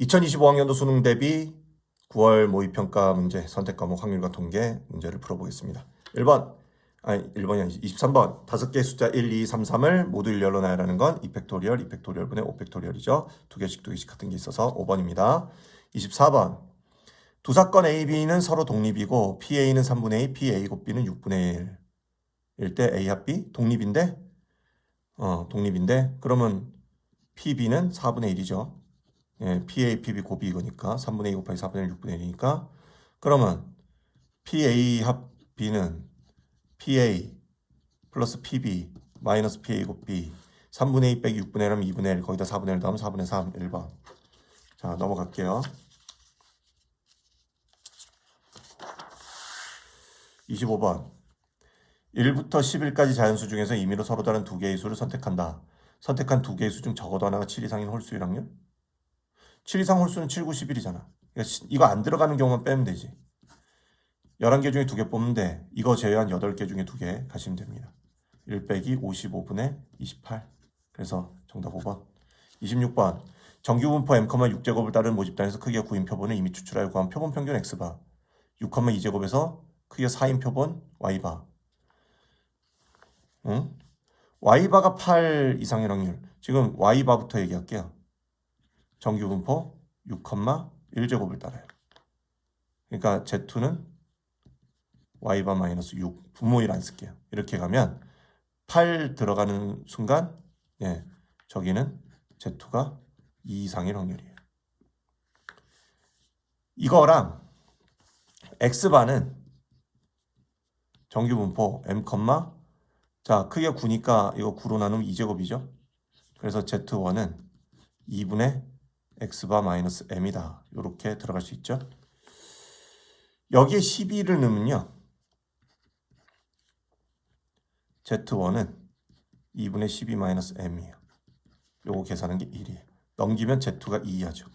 2025학년도 수능 대비 9월 모의평가 문제 선택 과목 확률과 통계 문제를 풀어보겠습니다. 1번 아니 1번이 아니지 23번 다섯 개의 숫자 1, 2, 3, 3을 모두 일렬로 나열하는 건 2팩토리얼, 2팩토리얼분의 5팩토리얼이죠. 두 개씩 두 개씩 같은 게 있어서 5번입니다. 24번 두 사건 A, B는 서로 독립이고 PA는 3분의 2, PA 곱 B는 6분의 1. 일 때 A 합 B 독립인데 어 독립인데 그러면 PB는 4분의 1이죠. 예, PA, PB 곱이 이거니까 3분의 2 곱하기 4분의 1, 6분의 1이니까 그러면 PA 합 B는 PA 플러스 PB 마이너스 PA 곱 B 3분의 2 빼기 6분의 1 하면 2분의 1 거기다 4분의 1 더하면 4분의 3 1번. 자 넘어갈게요. 25번. 1부터 10일까지 자연수 중에서 임의로 서로 다른 두 개의 수를 선택한다. 선택한 두 개의 수 중 적어도 하나가 7 이상인 홀수 일 확률 7 이상 홀수는 7, 9, 11이잖아. 이거 안 들어가는 경우만 빼면 되지. 11개 중에 2개 뽑으면 돼. 이거 제외한 8개 중에 2개 가시면 됩니다. 1 빼기 55분의 28. 그래서 정답 5번. 26번. 정규분포 m, 6제곱을 따른 모집단에서 크기가 9인 표본을 이미 추출하여 구한 표본 평균 x바. 6, 2제곱에서 크기가 4인 표본 y바. 응? y바가 8 이상의 확률. 지금 y바부터 얘기할게요. 정규 분포 6,1제곱을 따라요. 그러니까 Z2는 Y바 마이너스 6 분모 1 안 쓸게요. 이렇게 가면 8 들어가는 순간 예, 저기는 Z2가 2 이상일 확률이에요. 이거랑 X바는 정규 분포 M, 자 크기가 9니까 이거 9로 나누면 2제곱이죠. 그래서 Z1은 2분의 x바 마이너스 m이다. 이렇게 들어갈 수 있죠. 여기에 12를 넣으면요. z1은 2분의 12 마이너스 m이에요. 요거 계산한 게 1이에요. 넘기면 z2가 2하죠.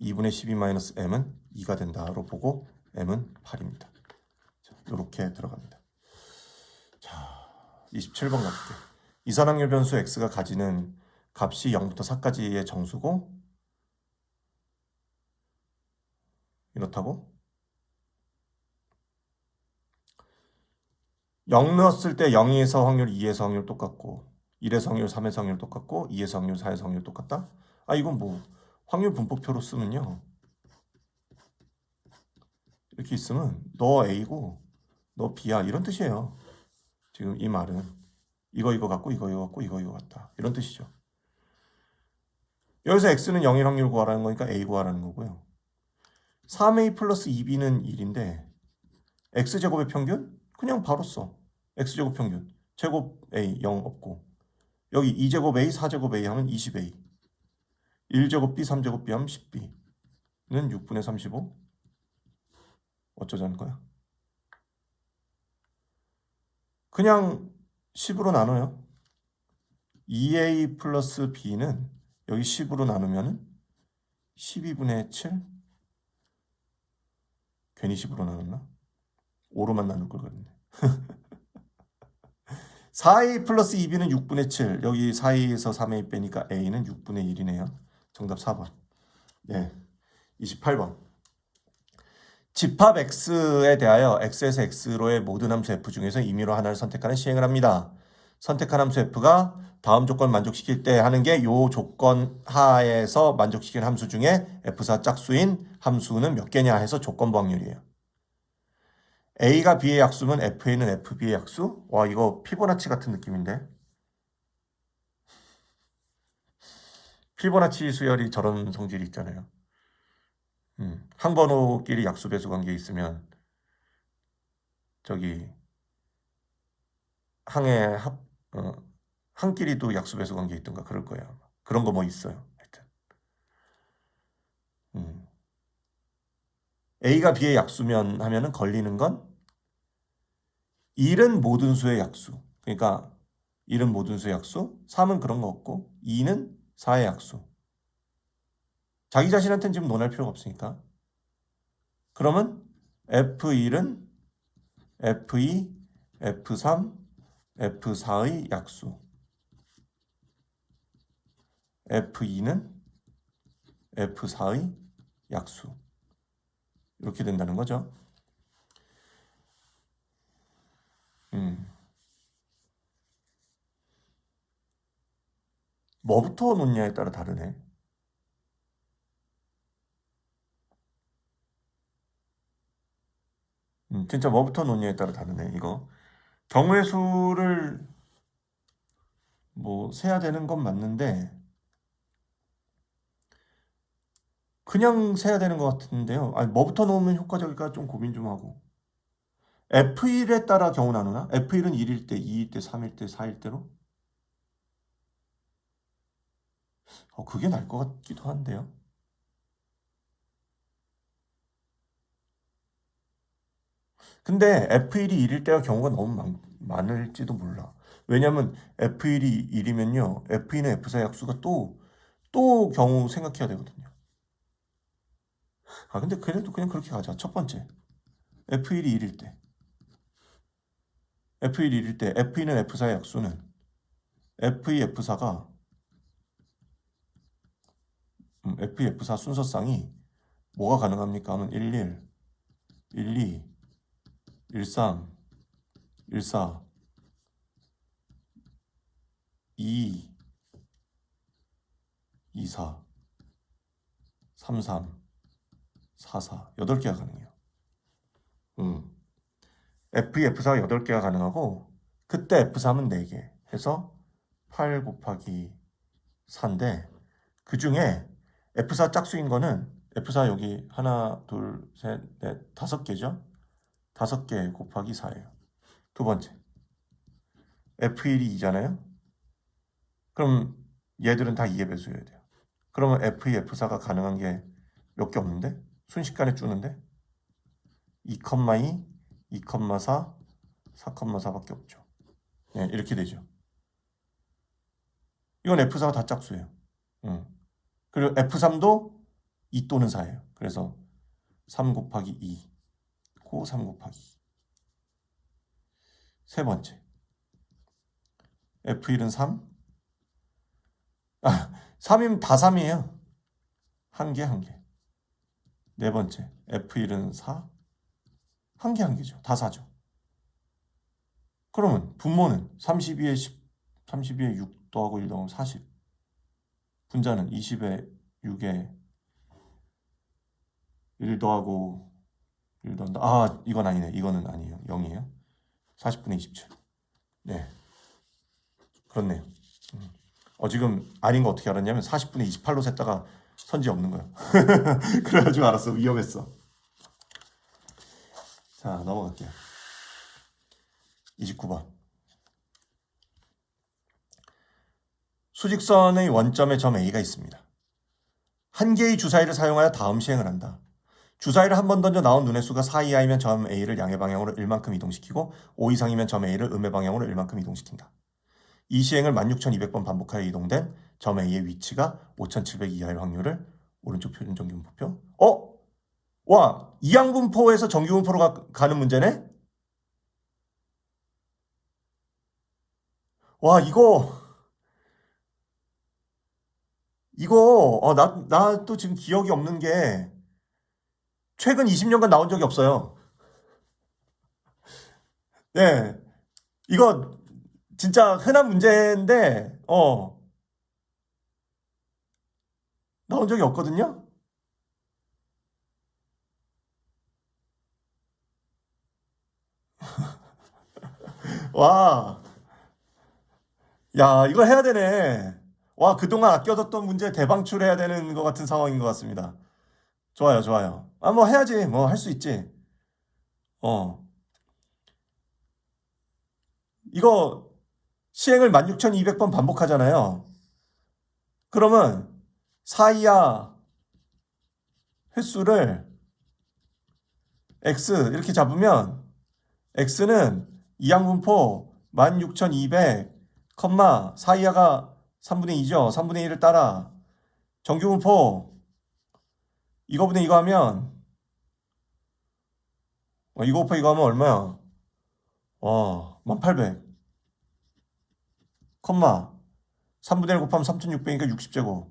2분의 12 마이너스 m은 2가 된다로 보고 m은 8입니다. 이렇게 들어갑니다. 자, 27번 가볼게요. 이산항률 변수 x가 가지는 값이 0부터 4까지의 정수고 이렇다고? 0 넣었을 때 0에서 확률, 2에서 확률 똑같고 1에서 확률, 3에서 확률 똑같고 2에서 확률, 4에서 확률 똑같다? 아 이건 뭐 확률 분포표로 쓰면요. 이렇게 있으면 너 A고 너 B야 이런 뜻이에요. 지금 이 말은 이거 이거 같고 이거 이거 같고 이거 이거 같다. 이런 뜻이죠. 여기서 X는 0일 확률 구하라는 거니까 A 구하라는 거고요 3a 플러스 2b는 1인데 x제곱의 평균? 그냥 바로 써. x제곱 평균. 제곱 a 0 없고 여기 2제곱 a, 4제곱 a 하면 20a 1제곱 b, 3제곱 b 하면 10b는 6분의 35 어쩌자는 거야? 그냥 10으로 나눠요. 2a 플러스 b는 여기 10으로 나누면 12분의 7 괜히 10으로 나눴나? 5로만 나눌 걸 그랬네. 4a 플러스 2b는 6분의 7. 여기 4a에서 3a 빼니까 a는 6분의 1이네요. 정답 4번. 네. 28번. 집합 x에 대하여 x에서 x로의 모든 함수 f 중에서 임의로 하나를 선택하는 시행을 합니다. 선택한 함수 f가 다음 조건 만족시킬 때 하는 게 요 조건 하에서 만족시키는 함수 중에 F4 짝수인 함수는 몇 개냐 해서 조건부 확률이에요. A가 B의 약수면 FA는 FB의 약수? 와 이거 피보나치 같은 느낌인데. 피보나치 수열이 저런 성질이 있잖아요. 음, 한 번호끼리 약수 배수 관계 있으면 저기 항의 합 어, 한 끼리도 약수 배수 관계 있던가 그럴 거예요. 그런 거 뭐 있어요. 하여튼. 음. A가 B의 약수면 하면은 걸리는 건 1은 모든 수의 약수. 그러니까 1은 모든 수의 약수, 3은 그런 거 없고 2는 4의 약수. 자기 자신한테는 지금 논할 필요가 없으니까. 그러면 F1은 F2, F3, F4의 약수. F2는 F4의 약수. 이렇게 된다는 거죠. 음. 뭐부터 놓냐에 따라 다르네. 음, 진짜 뭐부터 놓냐에 따라 다르네, 이거. 경우의 수를 뭐 세야 되는 건 맞는데 그냥 세야 되는 것 같은데요. 아니, 뭐부터 놓으면 효과적일까 좀 고민 좀 하고. F1에 따라 경우 나누나? F1은 1일 때, 2일 때, 3일 때, 4일 때로? 어, 그게 나을 것 같기도 한데요. 근데 F1이 1일 때가 경우가 너무 많, 많을지도 몰라. 왜냐면 F1이 1이면요. F2는 F4 약수가 또, 또 경우 생각해야 되거든요. 아, 근데 그래도 그냥 그렇게 가자. 첫 번째. F1이 1일 때. F1이 1일 때, F2는 F4의 약수는 F2, F4가 음, F2, F4 순서상이 뭐가 가능합니까? 하면 11, 12, 13, 14, 2, 24, 33, 44, 8개가 가능해요. 음. F2, F4가 8개가 가능하고 그때 F3은 4개 해서 8 곱하기 4인데 그 중에 F4 짝수인 거는 F4 여기 하나, 둘, 셋, 넷, 다섯 개죠? 다섯 개 곱하기 4예요. 두 번째. F1이 2잖아요? 그럼 얘들은 다 2의 배수여야 돼요. 그러면 F2, F4가 가능한 게 몇 개 없는데? 순식간에 주는데? 2,2, 2,4, 4,4밖에 없죠. 네, 이렇게 되죠. 이건 F4가 다 짝수예요. 응. 그리고 F3도 2 또는 4예요. 그래서 3 곱하기 2, 고 3 곱하기 2. 세 번째. F1은 3. 아, 3이면 다 3이에요. 한 개, 한 개. 네 번째. F1은 4. 한 개, 한 개죠. 다 4죠. 그러면 분모는 32에 10, 32에 6 더하고 1 더하면 40. 분자는 20에 6에 1 더하고 1 더한다. 아, 이건 아니네. 이거는 아니에요. 0이에요. 40분의 27. 네. 그렇네요. 음. 어, 지금 아닌 거 어떻게 알았냐면 40분의 28로 셌다가 선지 없는 거예요. 그래가지고 알았어. 위험했어. 자, 넘어갈게요. 29번. 수직선의 원점에 점 A가 있습니다. 한 개의 주사위를 사용하여 다음 시행을 한다. 주사위를 한 번 던져 나온 눈의 수가 4 이하이면 점 A를 양의 방향으로 1만큼 이동시키고 5 이상이면 점 A를 음의 방향으로 1만큼 이동시킨다. 이 시행을 16,200번 반복하여 이동된 점 A의 위치가 5,700 이하일 확률을 오른쪽 표준 정규분포표. 어? 와, 이항분포에서 정규분포로 가, 가는 문제네? 와, 이거 이거 어, 나, 나 또 지금 기억이 없는 게 최근 20년간 나온 적이 없어요. 네. 이거 진짜 흔한 문제인데 어 나온 적이 없거든요. 와. 야, 이거 해야 되네. 와, 그동안 아껴뒀던 문제 대방출해야 되는 것 같은 상황인 것 같습니다. 좋아요, 좋아요. 아, 뭐 해야지. 뭐 할 수 있지. 어. 이거 시행을 16,200번 반복하잖아요. 그러면 4이하 횟수를 x 이렇게 잡으면 x는 이항분포 16,200, 4이하가 3분의 2죠. 3분의 1을 따라 정규분포 이거분의 이거 하면 어, 이거 곱하 이거 하면 얼마야? 와, 1800 컴마 3분의 1 곱하면 3600이니까 60제곱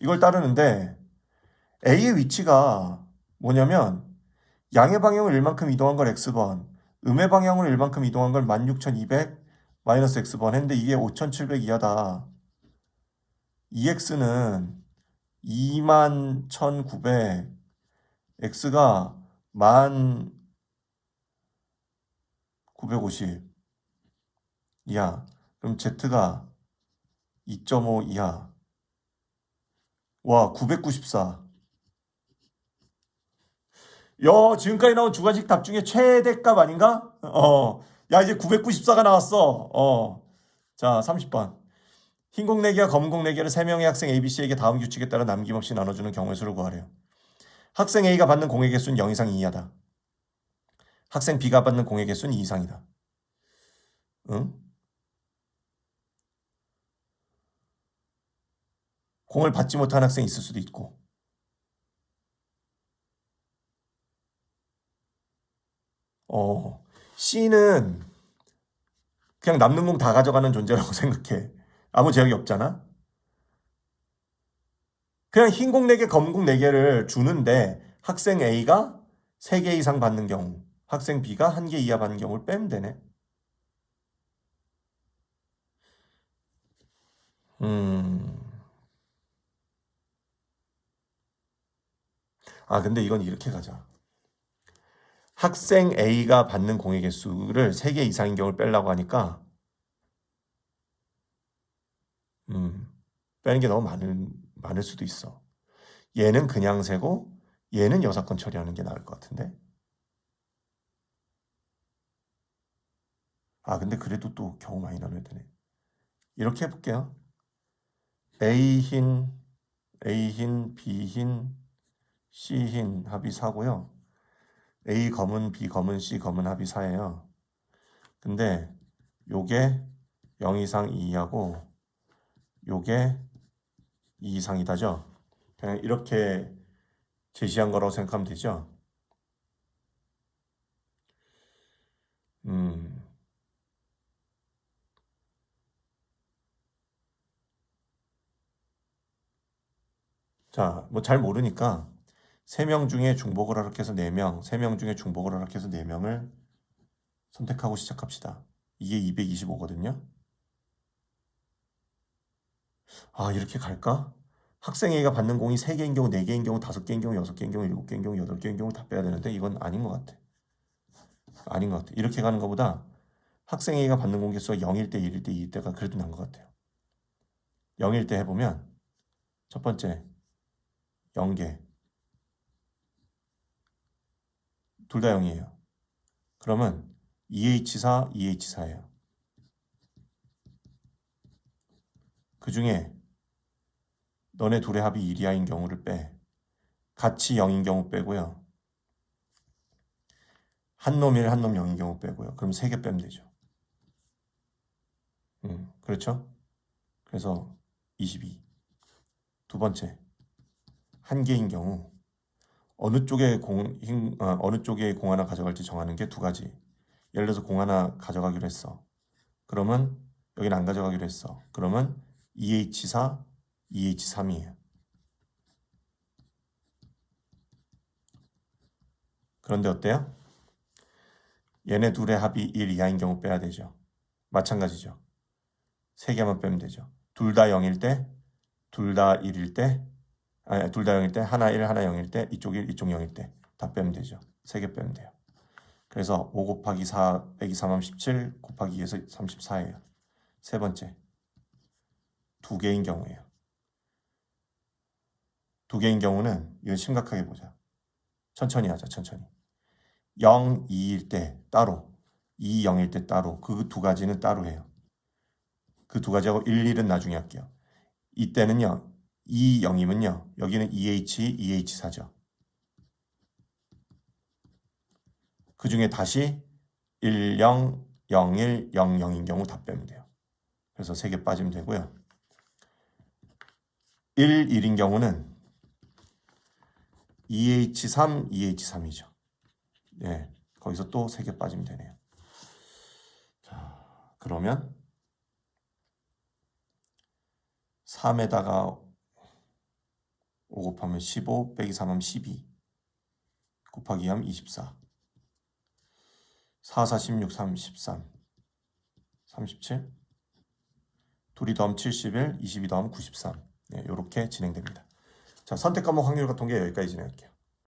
이걸 따르는데 A의 위치가 뭐냐면 양의 방향을 1만큼 이동한 걸 x번, 음의 방향으로 1만큼 이동한 걸 16,200 마이너스 x번 했는데 이게 5,700 이하다. 2x는 21,900, x가 1,950 이하. 그럼 z가 2.5 이하. 와, 994. 야, 지금까지 나온 두 가지 답 중에 최대값 아닌가? 어. 야, 이제 994가 나왔어. 어. 자, 30번. 흰 공 내기와 검은 공 내기를 3명의 학생 ABC에게 다음 규칙에 따라 남김없이 나눠주는 경우의 수를 구하래요. 학생 A가 받는 공의 개수는 0 이상 2 이하다. 학생 B가 받는 공의 개수는 2 이상이다. 응? 공을 받지 못한 학생이 있을 수도 있고. 어, C는 그냥 남는 공 다 가져가는 존재라고 생각해. 아무 제약이 없잖아? 그냥 흰공 4개, 검은 공 4개를 주는데 학생 A가 3개 이상 받는 경우, 학생 B가 1개 이하 받는 경우를 빼면 되네. 음. 아, 근데 이건 이렇게 가자. 학생 A가 받는 공의 개수를 3개 이상인 경우를 빼려고 하니까 음, 빼는 게 너무 많을, 많을 수도 있어. 얘는 그냥 세고 얘는 여사건 처리하는 게 나을 것 같은데. 아, 근데 그래도 또 경우 많이 나눠야 되네. 이렇게 해볼게요. A 흰, A 흰, B 흰, C 흰 합이 4고요. A 검은, B 검은, C 검은 합이 4예요. 근데 요게 0 이상 2하고 요게 2 이상이 다죠. 그냥 이렇게 제시한 거라고 생각하면 되죠. 음. 자, 뭐 잘 모르니까 3명 중에 중복을 허락해서 4명, 3명 중에 중복을 허락해서 4명을 선택하고 시작합시다. 이게 225거든요. 아, 이렇게 갈까? 학생 A가 받는 공이 3개인 경우, 4개인 경우, 5개인 경우, 6개인 경우, 7개인 경우, 8개인 경우 다 빼야 되는데 이건 아닌 것 같아. 아닌 것 같아. 이렇게 가는 것보다 학생 A가 받는 공개 수가 0일 때, 1일 때, 2일 때가 그래도 나은 것 같아요. 0일 때 해보면 첫 번째 0개 둘 다 0이에요. 그러면 E EH4, EH4예요. 그 중에 너네 둘의 합이 1이하인 경우를 빼. 같이 0인 경우 빼고요. 한 놈 1, 한 놈 0인 경우 빼고요. 그럼 3개 빼면 되죠. 음, 그렇죠? 그래서 22. 두 번째, 한 개인 경우 어느 쪽에 공, 힘, 아, 어느 쪽에 공 하나 가져갈지 정하는 게 두 가지. 예를 들어서 공 하나 가져가기로 했어. 그러면 여기는 안 가져가기로 했어. 그러면 EH4, EH3이에요. 그런데 어때요? 얘네 둘의 합이 1 이하인 경우 빼야 되죠. 마찬가지죠. 세 개만 빼면 되죠. 둘 다 0일 때, 둘 다 1일 때, 아니, 둘 다 0일 때, 하나 1, 하나 0일 때, 이쪽 1, 이쪽 0일 때, 다 빼면 되죠. 세 개 빼면 돼요. 그래서 5 곱하기 4 빼기 3하면 17 곱하기 2에서 34예요. 세 번째, 두 개인 경우예요. 두 개인 경우는 이건 심각하게 보자. 천천히 하자, 천천히. 0, 2일 때 따로, 2, 0일 때 따로, 그 두 가지는 따로 해요. 그 두 가지하고 1, 1은 나중에 할게요. 이때는요, 2, 0이면요, 여기는 EH, EH4죠. 그 중에 다시 1, 0, 0, 1, 0, 0인 경우 다 빼면 돼요. 그래서 3개 빠지면 되고요. 1, 1인 경우는 EH3, EH3이죠. 예, 거기서 또 3개 빠지면 되네요. 자, 그러면 3에다가 5 곱하면 15 빼기 3하면 12 곱하기 2 하면 24 4, 4, 16, 3, 13 37 둘이 더하면 71 22 더하면 93 네, 이렇게 진행됩니다. 자 선택 과목 확률과 통계 여기까지 진행할게요.